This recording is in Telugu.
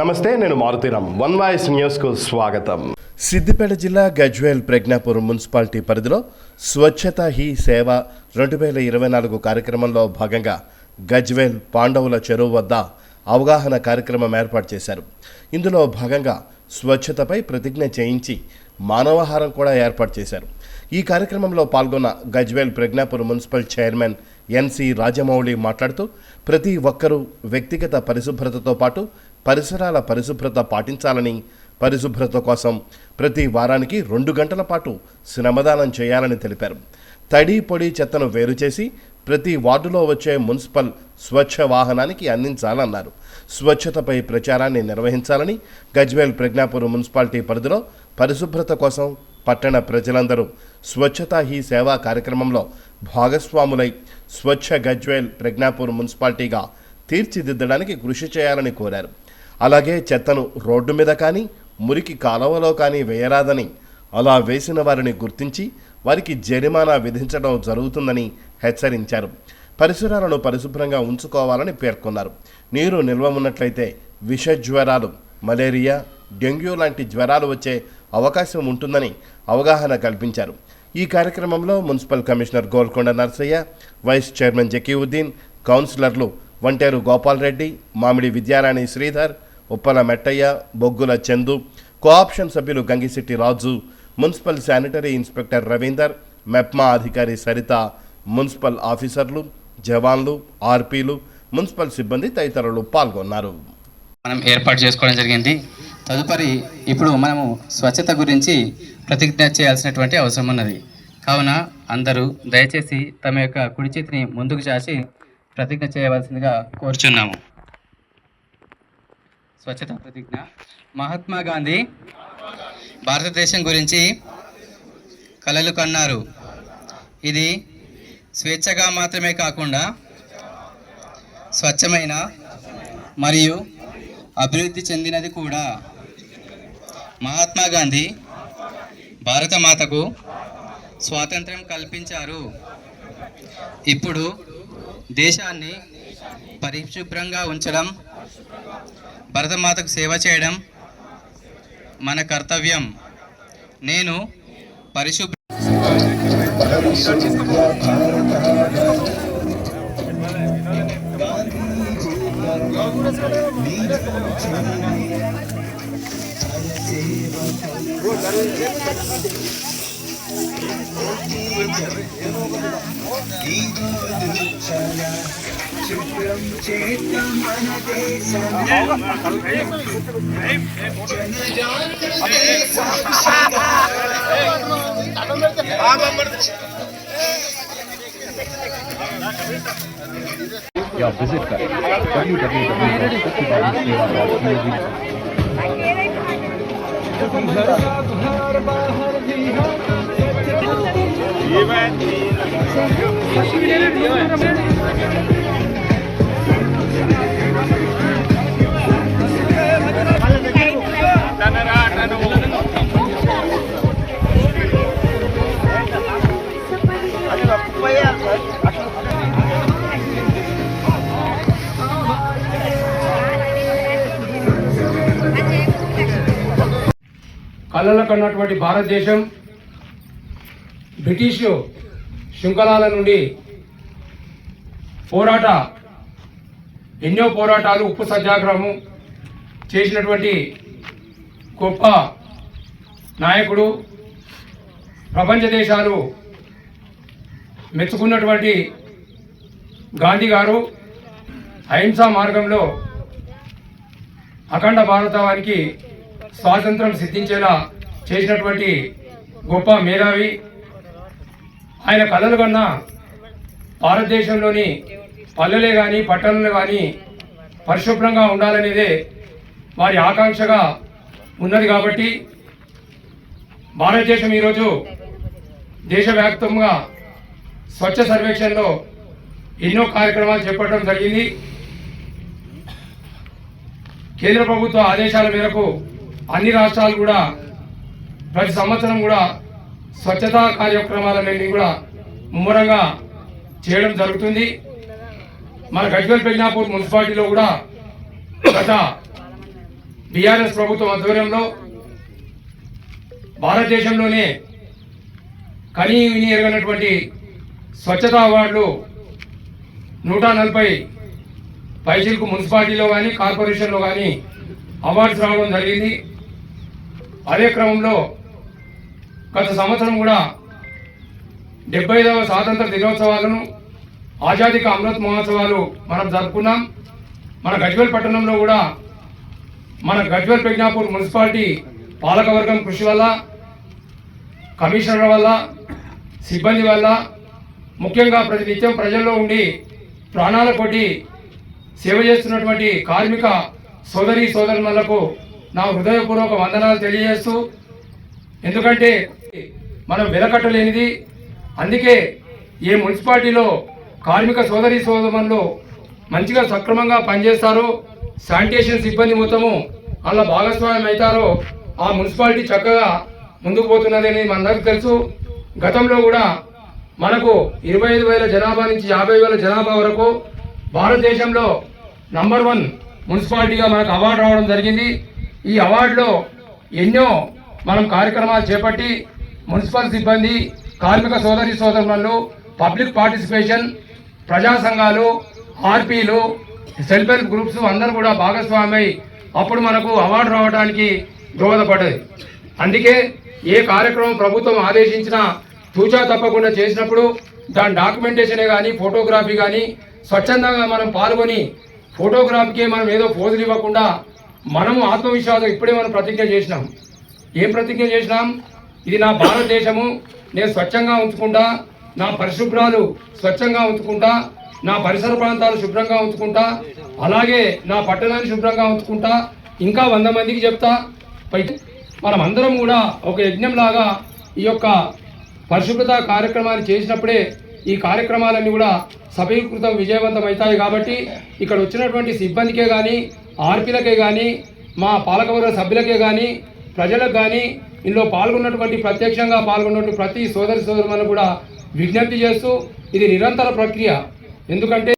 నమస్తే నేను మారుతీరామ్ వన్ వాయిస్ న్యూస్కు స్వాగతం. సిద్దిపేట జిల్లా గజ్వేల్ ప్రజ్ఞాపూర్ మున్సిపాలిటీ పరిధిలో స్వచ్ఛత హీ సేవ రెండు వేల ఇరవై నాలుగు కార్యక్రమంలో భాగంగా గజ్వేల్ పాండవుల చెరువు వద్ద అవగాహన కార్యక్రమం ఏర్పాటు చేశారు. ఇందులో భాగంగా స్వచ్ఛతపై ప్రతిజ్ఞ చేయించి మానవహారం కూడా ఏర్పాటు చేశారు. ఈ కార్యక్రమంలో పాల్గొన్న Gajwel Pragnapur municipal chairman NC Rajamouli మాట్లాడుతూ ప్రతి ఒక్కరూ వ్యక్తిగత పరిశుభ్రతతో పాటు పరిసరాల పరిశుభ్రత పాటించాలని పరిశుభ్రత కోసం ప్రతి వారానికి రెండు గంటల పాటు శ్రమదానం చేయాలని తెలిపారు. తడి పొడి చెత్తను వేరు చేసి ప్రతి వార్డులో వచ్చే మున్సిపల్ స్వచ్ఛ వాహనానికి అందించాలన్నారు. స్వచ్ఛతపై ప్రచారాన్ని నిర్వహించాలని గజ్వేల్ ప్రజ్ఞాపూర్ మున్సిపాలిటీ పరిధిలో పరిశుభ్రత కోసం పట్టణ ప్రజలందరూ స్వచ్ఛతా హీ సేవా కార్యక్రమంలో భాగస్వాములై స్వచ్ఛ గజ్వేల్ ప్రజ్ఞాపూర్ మున్సిపాలిటీగా తీర్చిదిద్దడానికి కృషి చేయాలని కోరారు. అలాగే చెత్తను రోడ్డు మీద కానీ మురికి కాలువలో కానీ వేయరాదని అలా వేసిన వారిని గుర్తించి వారికి జరిమానా విధించడం జరుగుతుందని హెచ్చరించారు. పరిసరాలను పరిశుభ్రంగా ఉంచుకోవాలని పేర్కొన్నారు. నీరు నిల్వ ఉన్నట్లయితే విష జ్వరాలు మలేరియా డెంగ్యూ లాంటి జ్వరాలు వచ్చే అవకాశం ఉంటుందని అవగాహన కల్పించారు. ఈ కార్యక్రమంలో municipal commissioner Golkonda Narsaiah vice chairman Zakiuddin కౌన్సిలర్లు వంటేరు గోపాల్ రెడ్డి మామిడి విద్యారాణి శ్రీధర్ ఉప్పల మెట్టయ్య బొగ్గుల చందు కోఆప్షన్ సభ్యులు Gangishetti Raju municipal sanitary inspector Ravinder MEPMA అధికారి సరిత మున్సిపల్ ఆఫీసర్లు జవాన్లు ఆర్పీలు మున్సిపల్ సిబ్బంది తదితరులు పాల్గొన్నారు. మనం ఏర్పాటు చేసుకోవడం జరిగింది. తదుపరి ఇప్పుడు మనము స్వచ్ఛత గురించి ప్రతిజ్ఞ చేయాల్సినటువంటి అవసరం ఉన్నది. కావున అందరూ దయచేసి తమ యొక్క కుడి చేతిని ముందుకు చాచి ప్రతిజ్ఞ చేయవలసిందిగా కోరుచున్నాము. స్వచ్ఛత ప్రతిజ్ఞ. మహాత్మా గాంధీ భారతదేశం గురించి కలలు కన్నారు. ఇది స్వేచ్ఛగా మాత్రమే కాకుండా స్వచ్ఛమైన మరియు అభివృద్ధి చెందినది కూడా. మహాత్మా గాంధీ భారత మాతకు స్వాతంత్ర్యం కల్పించారు. ఇప్పుడు దేశాన్ని పరిశుభ్రంగా ఉంచడం భరతమాతకు సేవ చేయడం మన కర్తవ్యం. నేను పరిశుభ్ర शुक्रं या विज़िट करें डब्ल्यू डब्ल्यू डब्ल्यू ये बात కన్నటువంటి భారతదేశం బ్రిటిష్ శృంఖలాల నుండి పోరాట ఎన్నో పోరాటాలు ఉప్పు సత్యాగ్రహము చేసినటువంటి గొప్ప నాయకుడు ప్రపంచ దేశాలు మెచ్చుకున్నటువంటి గాంధీ గారు అహింసా మార్గంలో అఖండ భారతానికి స్వాతంత్రం సిద్ధించేలా చేసినటువంటి గొప్ప మేధావి. ఆయన కలలు కన్నా భారతదేశంలోని పల్లెలే కానీ పట్టణాలు కానీ పరిశుభ్రంగా ఉండాలనేదే వారి ఆకాంక్షగా ఉన్నది కాబట్టి భారతదేశం ఈరోజు దేశవ్యాప్తంగా స్వచ్ఛ సర్వేక్షణలో ఎన్నో కార్యక్రమాలు చేపట్టడం జరిగింది. కేంద్ర ప్రభుత్వ ఆదేశాల మేరకు అన్ని రాష్ట్రాలు కూడా ప్రతి సంవత్సరం కూడా స్వచ్ఛతా కార్యక్రమాలన్నీ కూడా ముమ్మరంగా చేయడం జరుగుతుంది. మన గజ్వల్ పెజ్నాపూర్ మున్సిపాలిటీలో కూడా గత బీఆర్ఎస్ ప్రభుత్వం ఆధ్వర్యంలో భారతదేశంలోనే కనీ విని ఎరగనటువంటి స్వచ్ఛతా అవార్డులు నూట నలభై పైసలకు మున్సిపాలిటీలో కానీ కార్పొరేషన్లో కానీ అవార్డ్స్ రావడం జరిగింది. అదే క్రమంలో గత సంవత్సరం కూడా డెబ్బై ఐదవ స్వాతంత్ర దినోత్సవాలను ఆజాదిక అమృత్ మహోత్సవాలు మనం జరుపుకున్నాం. మన గజ్వేల్ పట్టణంలో కూడా మన గజ్వేల్ ప్రజ్ఞాపూర్ మున్సిపాలిటీ పాలకవర్గం కృషి వల్ల కమిషనర్ వల్ల సిబ్బంది వల్ల ముఖ్యంగా ప్రతి నిత్యం ప్రజల్లో ఉండి ప్రాణాల కొట్టి సేవ చేస్తున్నటువంటి కార్మిక సోదరి సోదరులకు నా హృదయపూర్వక వందనాలు తెలియజేస్తూ ఎందుకంటే మనం వెలకట్టలేనిది అందుకే ఏ మున్సిపాలిటీలో కార్మిక సోదరి సోదరులు మంచిగా సక్రమంగా పనిచేస్తారో శానిటేషన్ సిబ్బంది మొత్తము అలా భాగస్వామ్యం అవుతారో ఆ మున్సిపాలిటీ చక్కగా ముందుకు పోతున్నది అనేది మనందరికీ తెలుసు. గతంలో కూడా మనకు ఇరవై ఐదు వేల జనాభా నుంచి యాభై వేల జనాభా వరకు భారతదేశంలో నంబర్ వన్ మున్సిపాలిటీగా మనకు అవార్డు రావడం జరిగింది. ఈ అవార్డులో ఎన్నో మనం కార్యక్రమాలు చేపట్టి మున్సిపల్ సిబ్బంది కార్మిక సోదరి సోదరులు పబ్లిక్ పార్టిసిపేషన్ ప్రజా సంఘాలు ఆర్పీలు సెల్ఫ్ హెల్ప్ గ్రూప్స్ అందరూ కూడా భాగస్వామై అప్పుడు మనకు అవార్డు రావడానికి దోహదపడ్డది. అందుకే ఏ కార్యక్రమం ప్రభుత్వం ఆదేశించినా తూచా తప్పకుండా చేసినప్పుడు దాని డాక్యుమెంటేషనే కానీ ఫోటోగ్రఫీ కానీ స్వచ్ఛందంగా మనం పాల్గొని ఫోటోగ్రాఫీకే మనం ఏదో పోజులు ఇవ్వకుండా మనము ఆత్మవిశ్వాసం ఇప్పుడే మనం ప్రతిజ్ఞ చేసినాం. ఏం ప్రతిజ్ఞ చేసినాం? ఇది నా భారతదేశము నేను స్వచ్ఛంగా ఉంచుకుంటా నా పరిశుభ్రాలు స్వచ్ఛంగా ఉంచుకుంటా నా పరిసర ప్రాంతాలు శుభ్రంగా ఉంచుకుంటా అలాగే నా పట్టణాన్ని శుభ్రంగా ఉంచుకుంటా ఇంకా వంద మందికి చెప్తా. పై మనం అందరం కూడా ఒక యజ్ఞంలాగా ఈ యొక్క పరిశుభ్రత కార్యక్రమాన్ని చేసినప్పుడే ఈ కార్యక్రమాలన్నీ కూడా సఫీకృతం విజయవంతం అవుతాయి కాబట్టి ఇక్కడ వచ్చినటువంటి సిబ్బందికే కానీ ఆర్పీలకే కానీ మా పాలకవర్గ సభ్యులకే కానీ ప్రజలకు కానీ ఇందులో పాల్గొన్నటువంటి ప్రత్యక్షంగా పాల్గొన్నటువంటి ప్రతి సోదరి సోదరులను కూడా విజ్ఞప్తి చేస్తూ ఇది నిరంతర ప్రక్రియ. ఎందుకంటే